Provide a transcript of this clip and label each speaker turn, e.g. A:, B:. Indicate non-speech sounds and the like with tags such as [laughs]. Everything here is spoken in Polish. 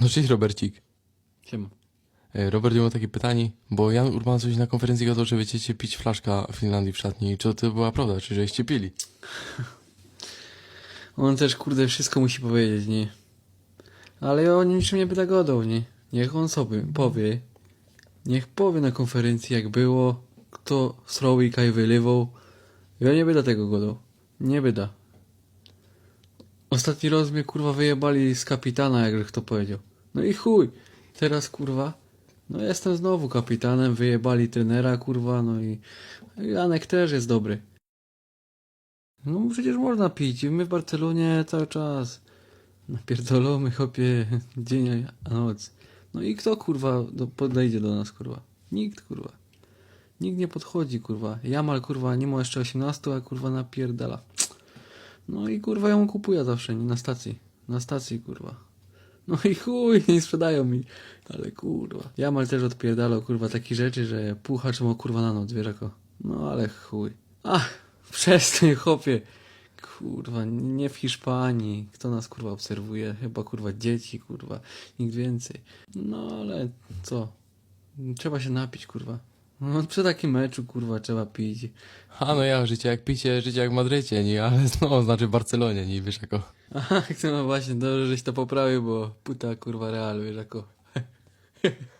A: No cześć Robercik.
B: Siema.
A: E, Robert, mam takie pytanie, bo Jan Urban coś na konferencji gadał, że będziecie pić flaszka w Finlandii w szatni. Czy to była prawda, czy żeście pili? [laughs]
B: On też, kurde, wszystko musi powiedzieć, nie? Ale ja o niczym nie będę gadał, nie? Niech on sobie powie. Niech powie na konferencji, jak było, kto sroł i kaj wylewał. Ja nie będę tego gadał. Nie będę. Ostatni raz mnie, kurwa, wyjebali z kapitana, jakże kto powiedział. No i chuj. Teraz, kurwa, no jestem znowu kapitanem, wyjebali trenera, kurwa, no i Janek też jest dobry. No przecież można pić. My w Barcelonie cały czas napierdolamy chopie [laughs] dzień a noc. No i kto kurwa do, podejdzie do nas kurwa? Nikt kurwa. Nikt nie podchodzi kurwa. Jamal kurwa nie ma jeszcze 18, a kurwa napierdala. No i kurwa ją kupuję zawsze, nie na stacji. Na stacji kurwa. No i chuj, nie sprzedają mi. Ale kurwa. Jamal też odpierdalał kurwa takie rzeczy, że puchacz ma kurwa na noc, wiesz jako. No ale chuj. Ach, przestań chopie. Kurwa, nie w Hiszpanii. Kto nas kurwa obserwuje? Chyba kurwa dzieci, kurwa. Nikt więcej. No ale co? Trzeba się napić, kurwa. No, przy takim meczu, kurwa, trzeba pić.
A: A no ja, życie jak picie, życie jak w Madrycie, nie? Ale no, [laughs] znaczy w Barcelonie, nie? Wiesz jako.
B: Aha, [laughs] no właśnie, dobrze, żeś to poprawił, bo puta kurwa real, wiesz, jako. [laughs]